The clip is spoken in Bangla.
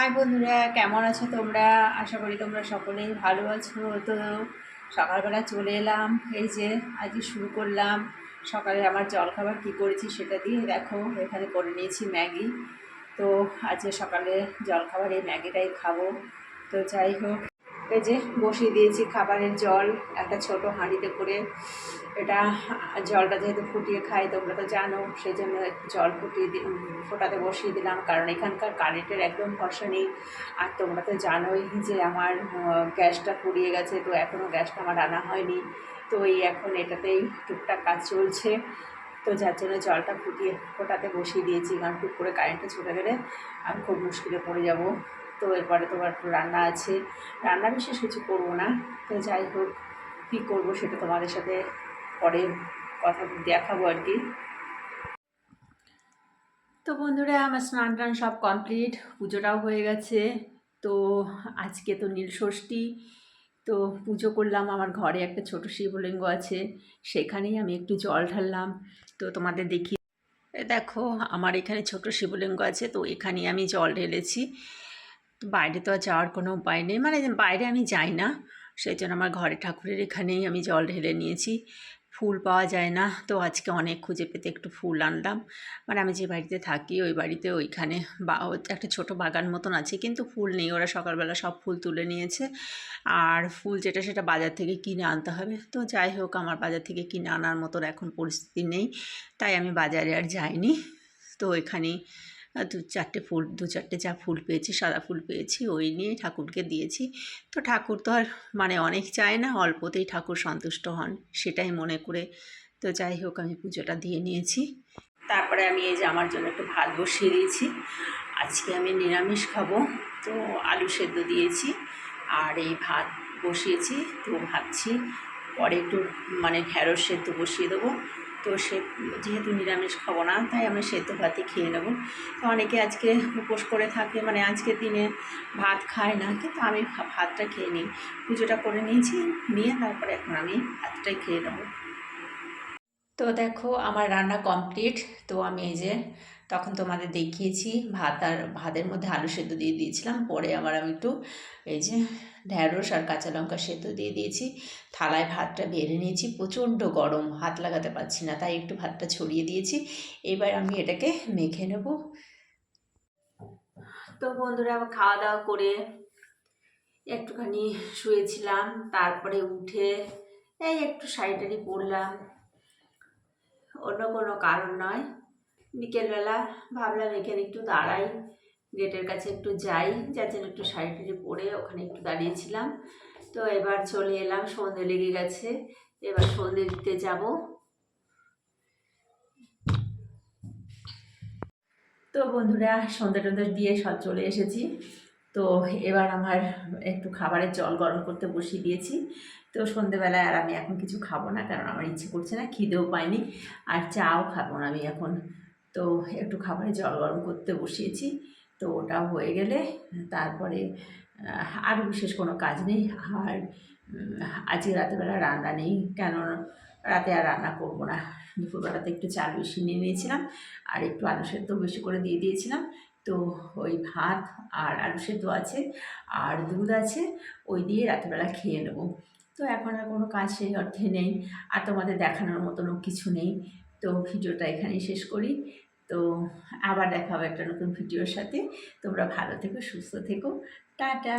হাই বন্ধুরা, কেমন আছো তোমরা? আশা করি তোমরা সকলেই ভালো আছো। তো সকালবেলা চলে এলাম, এই যে আজকে শুরু করলাম। সকালে আমার জলখাবার কী করেছি সেটা দিয়ে দেখো, এখানে করে নিয়েছি ম্যাগি। তো আজকে সকালে জলখাবার, এই ম্যাগিটাই খাব। তো যাই হোক এই যে বসিয়ে দিয়েছি খাবারের জল, একটা ছোট হাঁড়িতে করে। এটা জলটা যেহেতু ফুটিয়ে খাই, তোমরা তো জানো সেই জন্য জল ফুটিয়ে দি ফোটাতে বসিয়ে দিলাম। কারণ এখানকার কারেন্টের একদম ভরসা নেই। আর তোমরা তো জানোই যে আমার গ্যাসটা ফুরিয়ে গেছে, তো এখনও গ্যাসটা আমার আনা হয়নি। তো এই এখন এটাতেই টুকটাক কাজ চলছে। তো যার জন্য জলটা ফুটিয়ে, ফোটাতে বসিয়ে দিয়েছি। কারণ টুক করে কারেন্টটা ছুটে গেলে আমি খুব মুশকিলে পড়ে যাব। তো এরপরে তোমার একটু রান্না আছে। রান্না বিশেষ কিছু করব না। তো যাই হোক, কী করব সেটা তোমাদের সাথে পরে কথা দেখাবো আর কি। তো বন্ধুরা, আমার স্নান টান সব কমপ্লিট, পুজোটাও হয়ে গেছে। তো আজকে তো নীল ষষ্ঠী, তো পুজো করলাম। আমার ঘরে একটা ছোট শিবলিঙ্গ আছে, সেখানেই আমি একটু জল ঢাললাম। তো তোমাদের দেখি দেখো, আমার এখানে ছোট শিবলিঙ্গ আছে, তো এখানেই আমি জল ঢেলেছি। বাইরে তো আর যাওয়ার কোনো উপায় নেই। মানে বাইরে আমি যাই না, সেই জন্য আমার ঘরে ঠাকুরের এখানেই আমি জল ঢেলে নিয়েছি। ফুল পাওয়া যায় না, তো আজকে অনেক খুঁজে পেতে একটু ফুল আনলাম। মানে আমি যে বাড়িতে থাকি, ওই বাড়িতে ওইখানে বা একটা ছোট বাগান মতন আছে, কিন্তু ফুল নেই। ওরা সকালবেলা সব ফুল তুলে নিয়েছে। আর ফুল যেটা সেটা বাজার থেকে কিনে আনতে হবে। তো যাই হোক, আমার বাজার থেকে কিনে আনার মতন এখন পরিস্থিতি নেই। তাই আমি বাজারে আর যাইনি। তো এখানেই দু চারটে ফুল, দু চারটে যা ফুল পেয়েছি, সাদা ফুল পেয়েছি, ওই নিয়ে ঠাকুরকে দিয়েছি। তো ঠাকুর তো আর মানে অনেক চায় না, অল্পতেই ঠাকুর সন্তুষ্ট হন, সেটাই মনে করে। তো যাই হোক, আমি পুজোটা দিয়ে নিয়েছি। তারপরে আমি এই যে আমার জন্য একটু ভাত বসিয়ে দিয়েছি। আজকে আমি নিরামিষ খাব, তো আলু সেদ্ধ দিয়েছি আর এই ভাত বসিয়েছি। তো ভাবছি পরে একটু মানে ঢ্যাঁড়স সেদ্ধ বসিয়ে দেবো। তো সে যেহেতু নিরামিষ খাব না, তাই আমি সেদ্ধ ভাতই খেয়ে নেব। তো অনেকে আজকে উপোস করে থাকে মানে আজকের দিনে ভাত খায় না, কিন্তু আমি ভাতটা খেয়ে নিই। পুজোটা করে নিয়েছি, নিয়ে তারপরে এখন আমি ভাতটাই খেয়ে নেব। তো দেখো, আমার রান্না কমপ্লিট। তো আমি এই যে তখন তোমাদের দেখিয়েছি, ভাত আর ভাতের মধ্যে আলু সেদ্ধ দিয়ে দিয়েছিলাম, পরে আবার আমি একটু এই যে ঢ্যাঁড়স আর কাঁচা লঙ্কা সেদ্ধ দিয়ে দিয়েছি। থালায় ভাতটা বেড়ে নিয়েছি, প্রচণ্ড গরম, হাত লাগাতে পারছি না, তাই একটু ভাতটা ছড়িয়ে দিয়েছি। এবার আমি এটাকে মেখে নেব। তো বন্ধুরা, আবার খাওয়া দাওয়া করে একটুখানি শুয়েছিলাম, তারপরে উঠে এই একটু শাড়ি টাড়ি পরলাম। অন্য কোনো কারণ নয়। বিকেলবেলা ভাবলাম এখানে একটু দাঁড়াই গেটের কাছে একটু যাই, যার জন্য একটু শাড়ি টাড়ি পরে ওখানে একটু দাঁড়িয়েছিলাম। তো এবার চলে এলাম, সন্ধে লেগে গেছে, এবার সন্ধে দিতে যাব। তো বন্ধুরা, সন্ধে টন্ধে দিয়ে সব চলে এসেছি। তো এবার আমার একটু খাবারের জল গরম করতে বসিয়ে দিয়েছি। তো সন্ধেবেলায় আর আমি এখন কিছু খাব না, কারণ আমার ইচ্ছে করছে না, খিদেও পাইনি। আর চাও খাব না আমি এখন। তো একটু খাবারে জল গরম করতে বসিয়েছি। তো ওটা হয়ে গেলে তারপরে আর বিশেষ কোনো কাজ নেই। আর আজকে রাতেরবেলা রান্না নেই। কেন রাতে আর রান্না করব না। দুপুরবেলাতে একটু চাল বেশি নিয়ে নিয়েছিলাম। আর একটু আলু সেদ্ধ বেশি করে দিয়ে দিয়েছিলাম। তো ওই ভাত আর আলু সেদ্ধ আছে, আর দুধ আছে, ওই দিয়ে রাতেরবেলা খেয়ে নেব। তো এখন আর কোনো কাজ সেই অর্থে নেই। আর তোমাদের দেখানোর মতনও কিছু নেই। তো ভিডিওটা এখানেই শেষ করি। তো আবার দেখা হবে একটা নতুন ভিডিওর সাথে। তোমরা ভালো থেকো, সুস্থ থেকো। টাটা!